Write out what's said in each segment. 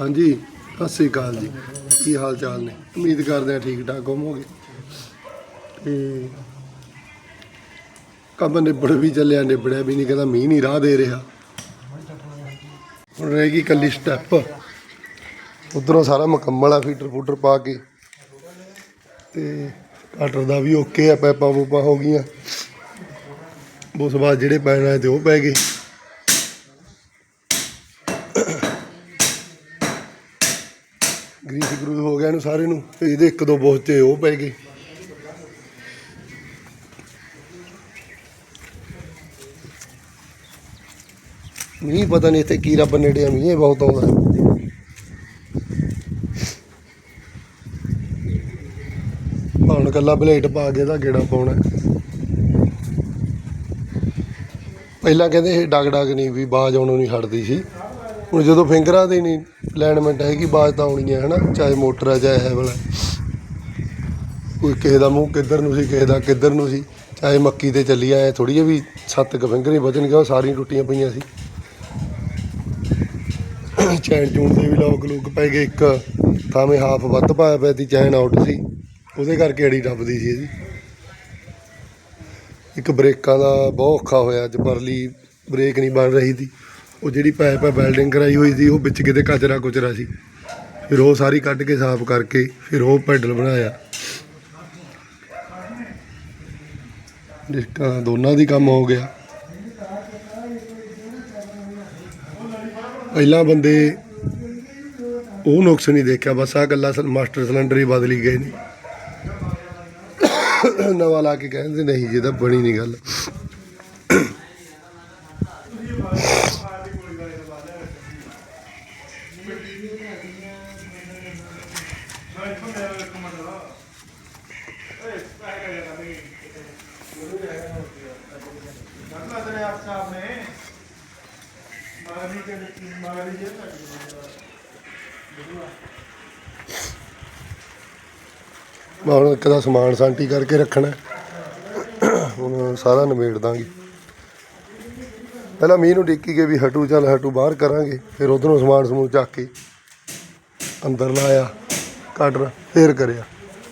ਹਾਂਜੀ, ਸਤਿ ਸ੍ਰੀ ਅਕਾਲ ਜੀ। ਕੀ ਹਾਲ ਚਾਲ ਨੇ? ਉਮੀਦ ਕਰਦੇ ਹਾਂ ਠੀਕ ਠਾਕ ਹੋਵੋਗੇ। ਤੇ ਕੰਮ ਨਿਬੜ ਵੀ ਚੱਲਿਆ, ਨਿਬੜਿਆ ਵੀ ਨਹੀਂ, ਕਹਿੰਦਾ ਮੀਂਹ ਨਹੀਂ ਰਾਹ ਦੇ ਰਿਹਾ। ਹੁਣ ਰਹਿ ਗਈ ਕੱਲੀ ਸਟੈਪ ਉਧਰੋਂ ਸਾਰਾ ਮੁਕੰਮਲ ਆ ਫੀਟਰ ਫੂਟਰ ਪਾ ਕੇ ਤੇ ਕਟਰ ਦਾ ਵੀ ਓਕੇ ਆ ਪੈਪਾਂ ਪੂਪਾਂ ਹੋ ਗਈਆਂ। ਉਸ ਤੋਂ ਬਾਅਦ ਜਿਹੜੇ ਪੈਣ ਆਏ ਤੇ ਉਹ ਪੈ ਗਏ। ਗਰੀਸ ਸਾਰੇ ਨੂੰ ਇਹਦੇ ਇੱਕ ਦੋ ਬੋਝ ਤੇ ਉਹ ਪੈ ਗਏ। ਮੀਂਹ ਪਤਾ ਨਹੀਂ ਇੱਥੇ ਕੀ ਰੱਬ ਨੇੜੇ ਆ ਮੀਂਹ ਬਹੁਤ ਆਉਂਦਾ। ਹੁਣ ਕੱਲਾ ਬਲੇਟ ਪਾ ਕੇ ਦਾ ਗੇੜਾ ਪਾਉਣਾ। ਪਹਿਲਾਂ ਕਹਿੰਦੇ ਇਹ ਡਗ ਡਗ ਨਹੀਂ ਵੀ ਬਾਜ ਆਉਣੋਂ ਨਹੀਂ ਹਟਦੀ ਸੀ। ਹੁਣ ਜਦੋਂ ਫਿੰਗਰਾਂ ਦੀ ਨਹੀਂ ਅਲਾਈਨਮੈਂਟ ਹੈਗੀ, ਬਾਜ ਤਾਂ ਆਉਣੀ ਹੈ, ਹਨਾ? ਚਾਹੇ ਮੋਟਰ ਆ, ਚਾਹੇ ਹੈ ਵਾਲਾ ਕੋਈ ਕਿਸੇ ਦਾ ਮੂੰਹ ਕਿੱਧਰ ਨੂੰ ਸੀ, ਕਿਸੇ ਦਾ ਕਿੱਧਰ ਨੂੰ ਸੀ, ਚਾਹੇ ਮੱਕੀ ਤੇ ਚੱਲੀ ਆਏ ਥੋੜੀ ਜਿਹੀ ਵੀ ਸੱਤ ਕ ਫਿੰਗਰ ਹੀ ਵਜਣਗੇ, ਉਹ ਸਾਰੀਆਂ ਟੁੱਟੀਆਂ ਪਈਆਂ ਸੀ। ਚੈਨ ਚੂਣ ਦੇ ਵੀ ਲੋਕ ਲੋਕ ਪੈ ਗਏ ਇੱਕ, ਥਾਵੇਂ ਹਾਫ ਵੱਧ ਪਾਇਆ ਪਿਆ ਸੀ, ਚੈਨ ਆਊਟ ਸੀ। ਉਹਦੇ ਕਰਕੇ ਅੜੀ ਦੱਬਦੀ ਸੀ ਇਹਦੀ। ਇੱਕ ਬ੍ਰੇਕਾਂ ਦਾ ਬਹੁਤ ਔਖਾ ਹੋਇਆ, ਅੱਜ ਪਰਲੀ ਬ੍ਰੇਕ ਨਹੀਂ ਬਣ ਰਹੀ ਸੀ। ਉਹ ਜਿਹੜੀ ਪਾਈਪ ਹੈ ਵੈਲਡਿੰਗ ਕਰਾਈ ਹੋਈ ਸੀ, ਉਹ ਵਿੱਚ ਕਿਤੇ ਕਚਰਾ ਕੁਚਰਾ ਸੀ। ਫਿਰ ਉਹ ਸਾਰੀ ਕੱਢ ਕੇ ਸਾਫ਼ ਕਰਕੇ ਫਿਰ ਉਹ ਪੈਡਲ ਬਣਾਇਆ। ਡਿਸਕਾਂ ਦੋਨਾਂ ਦੀ ਕੰਮ ਹੋ ਗਿਆ। ਪਹਿਲਾਂ ਬੰਦੇ ਉਹ ਨੁਕਸ ਨਹੀਂ ਦੇਖਿਆ, ਬਸ ਆ ਗੱਲਾਂ ਮਾਸਟਰ ਸਿਲੰਡਰ ਹੀ ਬਦਲੀ ਗਏ ਨੇ। ਨਵਾਂ ਲਾ ਕੇ ਕਹਿੰਦੇ, ਨਹੀਂ ਜੀ ਤਾਂ ਬਣੀ ਨਹੀਂ ਗੱਲ। ਮੈਂ ਹੁਣ ਇੱਕ ਦਾ ਸਮਾਨ ਸਾਂਟੀ ਕਰਕੇ ਰੱਖਣਾ। ਹੁਣ ਸਾਰਾ ਨਿਬੇੜ ਦਾਂਗੇ। ਪਹਿਲਾਂ ਮੀਂਹ ਨੂੰ ਡਿੱਕੀ ਕੇ ਵੀ ਹਟੂ, ਚੱਲ ਹਟੂ ਬਾਹਰ ਕਰਾਂਗੇ। ਫਿਰ ਉਧਰੋਂ ਸਮਾਨ ਸਮੂਨ ਚੱਕ ਕੇ ਅੰਦਰ ਲਾਇਆ ਕਾਡਰ ਫੇਰ ਕਰਿਆ।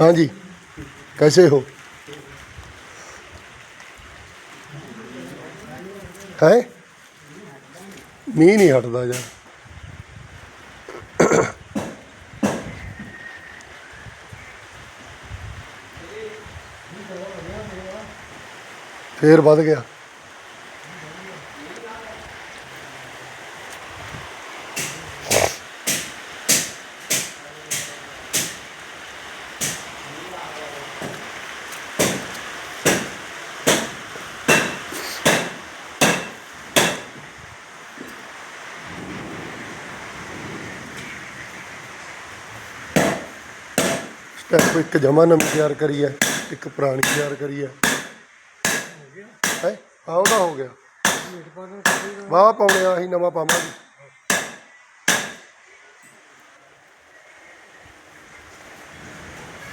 ਹਾਂਜੀ, ਕੈਸੇ ਹੋ? ਹੈ? ਮੀਂਹ ਨਹੀਂ ਹਟਦਾ ਯਾਰ। ਫੇਰ ਵੱਧ ਗਿਆ। ਸਟੈਪ ਇੱਕ ਜਮਾ ਨਵੀਂ ਤਿਆਰ ਕਰੀ ਹੈ, ਇੱਕ ਪੁਰਾਣੀ ਤਿਆਰ ਕਰੀ ਹੈ। ਹੈ? ਆ ਉਹਦਾ ਹੋ ਗਿਆ। ਵਾਹ, ਪਾਉਣੇ ਆ ਨਵਾਂ ਪਾਵਾਂਗੇ।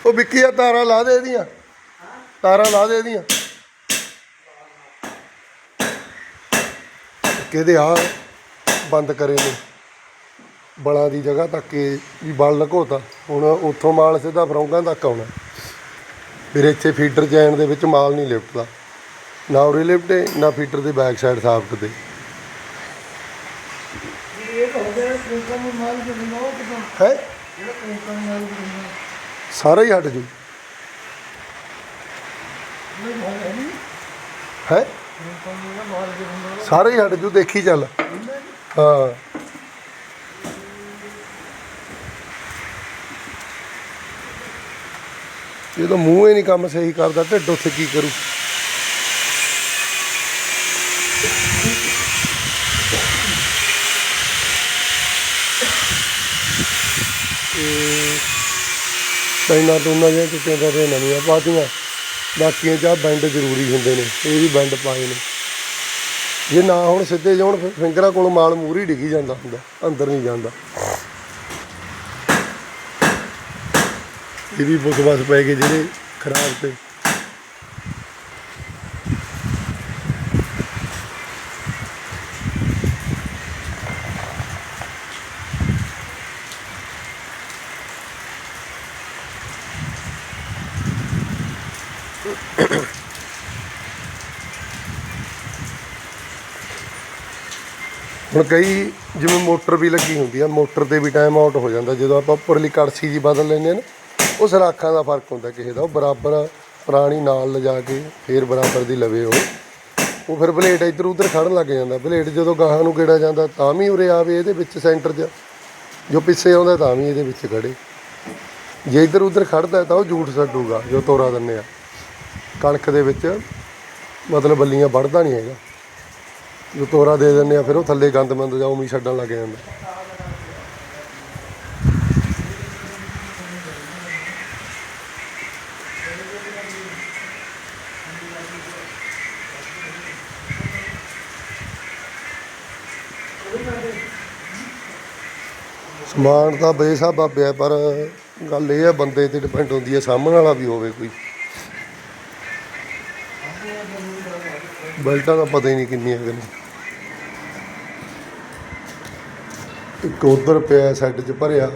ਉਹ ਵਿੱਕੀ ਆ, ਤਾਰਾਂ ਲਾ ਦੇ ਇਹਦੀਆਂ। ਤਾਰਾਂ ਲਾ ਦੇ ਇਹਦੀਆਂ। ਕਿਹਦੇ ਆ? ਬੰਦ ਕਰੇ ਨੇ। ਬਲਾਂ ਦੀ ਜਗ੍ਹਾ ਤੱਕ ਇਹ ਵੀ ਬਲ ਲਕੋਤਾ। ਹੁਣ ਉੱਥੋਂ ਮਾਲ ਸਿੱਧਾ ਫਰੌਂਗਾਂ ਤੱਕ ਆਉਣਾ। ਫਿਰ ਇੱਥੇ ਫੀਡਰ ਚੈਨ ਦੇ ਵਿੱਚ ਮਾਲ ਨਹੀਂ ਲਿਫਟਦਾ ਨਾ ਉਰੇ ਲਿਫਟੇ ਨਾ ਫੀਡਰ ਦੀ ਬੈਕ ਸਾਈਡ ਸਾਫਟ ਤੇ ਹੈ ਸਾਰਾ ਹੀ ਹਟ ਜੂ। ਹੈ ਸਾਰਾ ਹੀ ਹਟ ਜੂ ਦੇਖੀ ਚੱਲ। ਹਾਂ। ਜਦੋਂ ਮੂੰਹ ਹੀ ਨਹੀਂ ਕੰਮ ਸਹੀ ਕਰਦਾ, ਢਿੱਡ ਉੱਥੇ ਕੀ ਕਰੂ? ਚਾਈਨਾ ਤੋਂ ਉਹਨਾਂ ਜਿਹੜੀਆਂ ਚਿੱਟੀਆਂ ਤੇ ਨਵੀਆਂ ਪਾਤੀਆਂ। ਬਾਕੀਆਂ ਚ ਬੈਂਡ ਜ਼ਰੂਰੀ ਹੁੰਦੇ ਨੇ, ਇਹ ਵੀ ਬੈਂਡ ਪਾਏ ਨੇ। ਜੇ ਨਾ ਹੁਣ ਸਿੱਧੇ ਜਾਣ ਫਿਰ ਫਿੰਗਰਾਂ ਕੋਲ ਮਾਲ ਮੂਰੀ ਡਿੱਗੀ ਜਾਂਦਾ ਹੁੰਦਾ, ਅੰਦਰ ਨਹੀਂ ਜਾਂਦਾ। ਇਹ ਵੀ ਬੁੱਕ ਬਸ ਪੈ ਗਏ ਜਿਹੜੇ ਖਰਾਬ ਤੇ। ਹੁਣ ਕਈ ਜਿਵੇਂ ਮੋਟਰ ਵੀ ਲੱਗੀ ਹੁੰਦੀ ਆ, ਮੋਟਰ ਤੇ ਵੀ ਟਾਈਮ ਆਊਟ ਹੋ ਜਾਂਦਾ ਜਦੋਂ ਆਪਾਂ ਉੱਪਰਲੀ ਕੜਸੀ ਜੀ ਬਦਲ ਲੈਂਦੇ ਆ ਨਾ। ਉਹ ਸਰਾਖਾਂ ਦਾ ਫ਼ਰਕ ਹੁੰਦਾ ਕਿਸੇ ਦਾ। ਉਹ ਬਰਾਬਰ ਪੁਰਾਣੀ ਨਾਲ ਲਿਜਾ ਕੇ ਫੇਰ ਬਰਾਬਰ ਦੀ ਲਵੇ ਉਹ। ਉਹ ਫਿਰ ਬਲੇਡ ਇੱਧਰ ਉੱਧਰ ਖੜਨ ਲੱਗ ਜਾਂਦਾ। ਬਲੇਡ ਜਦੋਂ ਗਾਹਾਂ ਨੂੰ ਗੇੜਾ ਜਾਂਦਾ ਤਾਂ ਵੀ ਉਰੇ ਆਵੇ ਇਹਦੇ ਵਿੱਚ ਸੈਂਟਰ 'ਚ। ਜੋ ਪਿੱਛੇ ਆਉਂਦਾ ਤਾਂ ਵੀ ਇਹਦੇ ਵਿੱਚ ਖੜੇ ਜੇ ਇੱਧਰ ਉੱਧਰ ਖੜਦਾ ਤਾਂ ਉਹ ਝੂਠ ਛੱਡੂਗਾ ਜੋ ਤੋਰਾ ਦਿੰਨੇ ਆ। ਕਣਕ ਦੇ ਵਿੱਚ ਮਤਲਬ ਬੱਲੀਆਂ ਵੜਦਾ ਨਹੀਂ ਹੈਗਾ। ਜੋ ਤੋਰਾ ਦੇ ਦਿੰਨੇ ਆ, ਫਿਰ ਉਹ ਥੱਲੇ ਗੰਦ ਮੰਦ ਜਾਂ ਉਮੀ ਛੱਡਣ ਲੱਗ ਜਾਂਦਾ। ਸਮਾਨ ਤਾਂ ਬੇਸਾਬਾ ਪਿਆ, ਪਰ ਗੱਲ ਇਹ ਆ, ਬੰਦੇ ਤੇ ਡਿਪੈਂਡ ਹੁੰਦੀ ਹੈ ਸਾਹਮਣ ਵਾਲਾ ਵੀ ਹੋਵੇ ਕੋਈ। ਬੈਲਟਾਂ ਦਾ ਪਤਾ ਹੀ ਨਹੀਂ ਕਿੰਨੀਆਂ ਹੈਗੀਆਂ ਇੱਕ ਉਧਰ ਪਿਆ ਸੈੱਟ 'ਚ ਭਰਿਆ।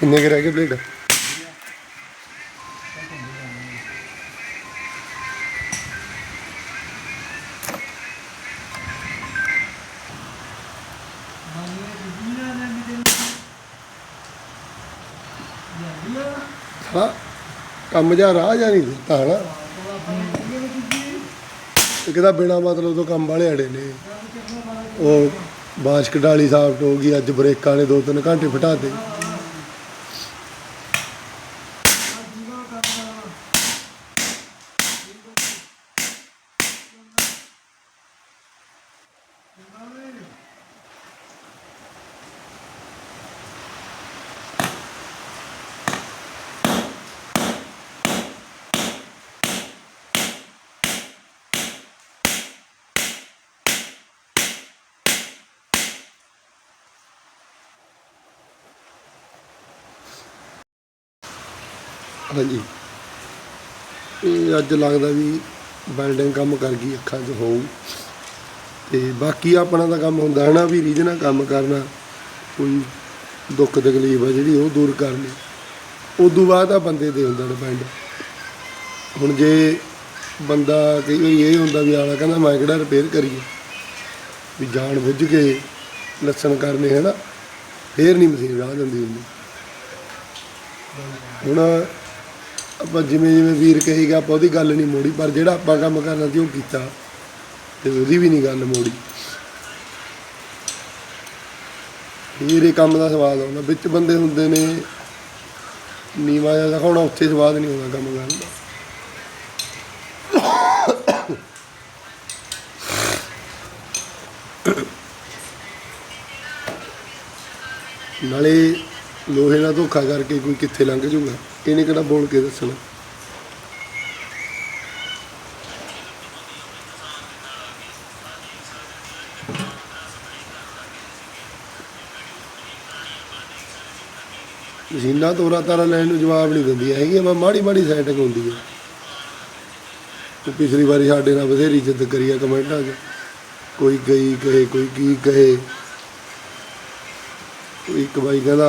ਕਿੰਨੇ ਕੁ ਰਹਿ ਗਏ ਪਲੇਟ ਹਾਂ, ਕੰਮ ਜਾ ਰਾਹ ਜਾ ਨਹੀਂ ਦਿੱਤਾ, ਹਨਾ? ਇੱਕ ਤਾਂ ਬਿਨਾ ਮਤਲਬ ਤੋਂ ਕੰਮ ਵਾਲੇ ਅੜੇ ਨੇ? ਉਹ ਬਾਸ਼ਕ ਡਾਲੀ ਸਾਫਟ ਹੋ ਅੱਜ ਬ੍ਰੇਕਾਂ ਨੇ ਦੋ ਤਿੰਨ ਘੰਟੇ ਫਟਾਤੇ ਹਾਂਜੀ। ਇਹ ਅੱਜ ਲੱਗਦਾ ਵੀ ਬਿਲਡਿੰਗ ਕੰਮ ਕਰ ਗਈ, ਅੱਖਾਂ 'ਚ ਹੋਊ। ਤੇ ਬਾਕੀ ਆਪਣਾ ਤਾਂ ਕੰਮ ਹੁੰਦਾ ਹੈ ਨਾ ਵੀ ਰੀਝ ਨਾਲ ਕੰਮ ਕਰਨਾ, ਕੋਈ ਦੁੱਖ ਤਕਲੀਫ ਆ ਜਿਹੜੀ ਉਹ ਦੂਰ ਕਰਨੀ। ਉਦੋਂ ਬਾਅਦ ਆ ਬੰਦੇ ਤੇ ਹੁੰਦਾ ਡਿਪੈਂਡ ਹੁਣ ਜੇ ਬੰਦਾ ਕਈ ਵਾਰੀ ਇਹ ਹੁੰਦਾ ਵੀ ਆਲਾ ਕਹਿੰਦਾ ਮੈਂ ਕਿਹੜਾ ਰਿਪੇਅਰ ਕਰੀਏ? ਵੀ ਜਾਣ ਬੁੱਝ ਕੇ ਲੱਛਣ ਕਰਨੇ ਹੈ ਨਾ ਫੇਰ ਨਹੀਂ ਮਸ਼ੀਨ ਰਾਹ ਜਾਂਦੀ ਹੁੰਦੀ। ਹੁਣ ਆਪਾਂ ਜਿਵੇਂ ਜਿਵੇਂ ਵੀਰ ਕਹੇਗਾ, ਆਪਾਂ ਉਹਦੀ ਗੱਲ ਨਹੀਂ ਮੋੜੀ, ਪਰ ਜਿਹੜਾ ਆਪਾਂ ਕੰਮ ਕਰਨਾ ਸੀ ਉਹ ਕੀਤਾ ਤੇ ਉਹਦੀ ਵੀ ਨਹੀਂ ਗੱਲ ਮੋੜੀ। ਫਿਰ ਇਹ ਕੰਮ ਦਾ ਸਵਾਦ ਆਉਂਦਾ, ਵਿੱਚ ਬੰਦੇ ਹੁੰਦੇ ਨੇ, ਨੀਵਾ ਜਿਹਾ ਦਿਖਾਉਣਾ, ਉੱਥੇ ਸਵਾਦ ਨਹੀਂ ਆਉਂਦਾ ਕੰਮ ਕਰਨ ਦਾ। ਨਾਲੇ ਲੋਹੇ ਨਾਲ ਧੋਖਾ ਕਰਕੇ ਕੋਈ ਕਿੱਥੇ ਲੰਘ ਜਾਊਗਾ ਇਹਨੇ ਕਿਹੜਾ ਬੋਲ ਕੇ ਦੱਸਣਾ? ਮਸ਼ੀਨਾਂ ਤੋਰਾ ਤਾਰਾ ਲੈਣ ਨੂੰ ਜਵਾਬ ਨਹੀਂ ਦਿੰਦੀਆਂ ਹੈਗੀਆਂ ਮੈਂ ਮਾੜੀ ਮਾੜੀ ਸੈਟਿੰਗ ਹੁੰਦੀ ਹੈ ਉਹ ਪਿਛਲੀ ਵਾਰੀ ਸਾਡੇ ਨਾਲ ਬਥੇਰੀ ਜਿੱਦ ਕਰੀ ਆ ਕਮੈਂਟਾਂ 'ਚ। ਕੋਈ ਗਈ ਕਹੇ, ਕੋਈ ਕੀ ਕਹੇ। ਇੱਕ ਬਾਈ ਕਹਿੰਦਾ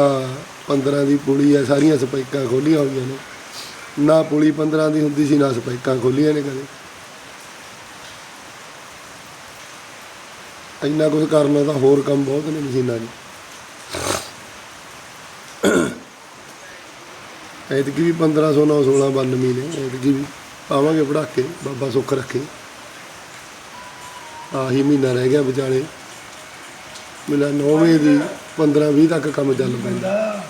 15 ਦੀ ਪੁਲੀ ਆ ਸਾਰੀਆਂ ਸਪਾਈਕਾਂ ਖੋਲੀਆਂ ਹੋਈਆਂ ਨੇ। ਨਾ ਪੁਲੀ 15 ਦੀ ਹੁੰਦੀ ਸੀ, ਨਾ ਸਪਾਈਕਾਂ ਖੋਲੀਆਂ ਨੇ ਕਦੇ। ਇੰਨਾ ਕੁਝ ਕਰਨਾ ਤਾਂ ਹੋਰ ਕੰਮ ਬਹੁਤ ਨੇ ਮਸ਼ੀਨਾਂ 'ਚ ਐਤਕੀ ਵੀ 1500 9 16 92 ਨੇ, ਐਤਕੀ ਵੀ ਪਾਵਾਂਗੇ ਪੜਾਕੇ, ਬਾਬਾ ਸੁੱਖ ਰੱਖੇ। ਆਹੀ ਮਹੀਨਾ ਰਹਿ ਗਿਆ ਵਿਚਾਲੇ। ਮਿਲਾ 9ਵੇਂ ਦੀ 15 20 ਤੱਕ ਕੰਮ ਚੱਲ ਪੈਂਦਾ।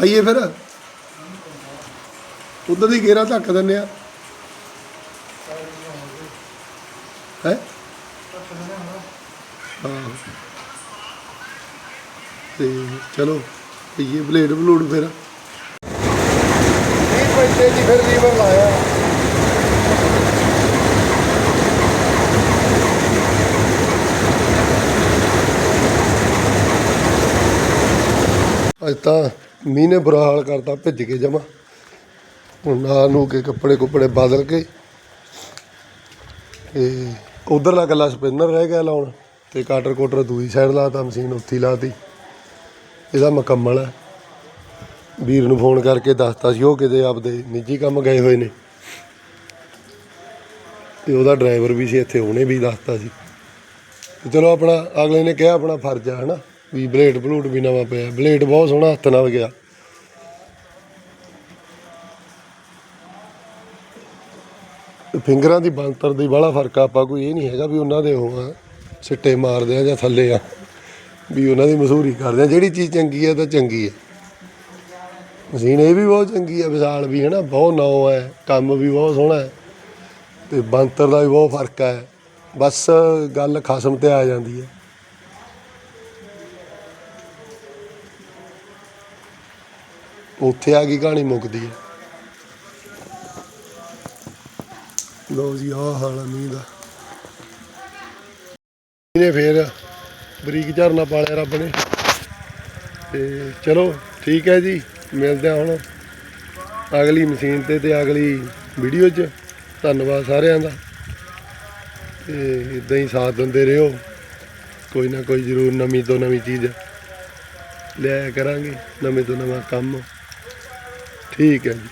ਆਈਏ ਫਿਰ। ਉਧਰ ਦੀ ਗੇਰਾ ਧੱਕ ਦਿੰਨੇ ਆ। ਹੈ? ਹਾਂ। ਤੇ ਚਲੋ ਇਹ ਬਲੇਡ ਬਲੂਡ ਫਿਰ। 20 ਪੈਸੇ ਦੀ ਫਿਰ ਲੀਵਰ ਲਾਇਆ। ਅੱਜ ਤਾਂ ਮੀਂਹ ਨੇ ਬੁਰਾ ਹਾਲ ਕਰਤਾ, ਭਿੱਜ ਕੇ ਜਮਾ। ਹੁਣ ਨਾ ਨੂੰ ਕੇ ਕੱਪੜੇ ਕੁੱਪੜੇ ਬਦਲ ਕੇ ਤੇ ਉਧਰਲਾ ਕੱਲਾ ਸਪਿਨਰ ਰਹਿ ਗਿਆ ਲਾਉਣ ਤੇ ਕਾਟਰ ਕੋਟਰ ਦੂਜੀ ਸਾਈਡ ਲਾਤਾ ਮਸ਼ੀਨ ਉੱਥੇ ਹੀ ਲਾਤੀ ਇਹਦਾ ਮੁਕੰਮਲ ਹੈ। ਵੀਰ ਨੂੰ ਫੋਨ ਕਰਕੇ ਦੱਸਤਾ ਸੀ, ਉਹ ਕਿਤੇ ਆਪਦੇ ਨਿੱਜੀ ਕੰਮ ਗਏ ਹੋਏ ਨੇ। ਤੇ ਉਹਦਾ ਡਰਾਈਵਰ ਵੀ ਸੀ ਇੱਥੇ, ਉਹਨੇ ਵੀ ਦੱਸਤਾ ਸੀ। ਤੇ ਚਲੋ ਆਪਣਾ, ਅਗਲੇ ਨੇ ਕਿਹਾ ਆਪਣਾ ਫਰਜ਼ ਆ, ਹਨਾ? ਵੀ ਬਲੇਡ ਬਲੂਡ ਵੀ ਨਵਾਂ ਪਿਆ। ਬਲੇਡ ਬਹੁਤ ਸੋਹਣਾ ਹੱਥ ਨਾਲ ਗਿਆ। ਫਿੰਗਰਾਂ ਦੀ ਬੰਤਰ ਦੀ ਬੜਾ ਫ਼ਰਕ ਆ ਆਪਾਂ ਕੋਈ ਇਹ ਨਹੀਂ ਹੈਗਾ ਵੀ ਉਹਨਾਂ ਦੇ ਉਹ ਆ, ਸਿੱਟੇ ਮਾਰਦੇ ਆ ਜਾਂ ਥੱਲੇ ਆ, ਵੀ ਉਹਨਾਂ ਦੀ ਮਸ਼ਹੂਰੀ ਕਰਦੇ ਆ। ਜਿਹੜੀ ਚੀਜ਼ ਚੰਗੀ ਹੈ ਤਾਂ ਚੰਗੀ ਹੈ ਮਸ਼ੀਨ ਇਹ ਵੀ ਬਹੁਤ ਚੰਗੀ ਹੈ ਵਿਸ਼ਾਲ ਵੀ ਹੈ ਨਾ ਬਹੁਤ ਨੌ ਹੈ ਕੰਮ ਵੀ ਬਹੁਤ ਸੋਹਣਾ ਹੈ। ਤੇ ਬੰਤਰ ਦਾ ਵੀ ਬਹੁਤ ਫ਼ਰਕ ਹੈ। ਬਸ ਗੱਲ ਖਸਮ ਤੇ ਆ ਜਾਂਦੀ ਹੈ। ਉੱਥੇ ਆ ਗਈ ਕਹਾਣੀ ਮੁੱਕਦੀ ਹੈ। ਲੋ ਜੀ, ਆਹ ਹਾਲ ਆ ਮੀਂਹ ਦਾ। ਇਹਨੇ ਫੇਰ ਬਰੀਕ ਝਰਨਾ ਪਾਲਿਆ ਰੱਬ ਨੇ। ਤੇ ਚਲੋ, ਠੀਕ ਹੈ ਜੀ, ਮਿਲਦੇ ਆ ਹੁਣ ਅਗਲੀ ਮਸ਼ੀਨ ਤੇ ਤੇ ਅਗਲੀ ਵੀਡੀਓ 'ਚ। ਧੰਨਵਾਦ ਸਾਰਿਆਂ ਦਾ। ਤੇ ਇਦਾਂ ਹੀ ਸਾਥ ਦਿੰਦੇ ਰਹੋ। ਕੋਈ ਨਾ ਕੋਈ ਜ਼ਰੂਰ ਨਵੀਂ ਤੋਂ ਨਵੀਂ ਚੀਜ਼ ਲਿਆਇਆ ਕਰਾਂਗੇ, ਨਵੇਂ ਤੋਂ ਨਵਾਂ ਕੰਮ। ਠੀਕ ਹੈ ਜੀ।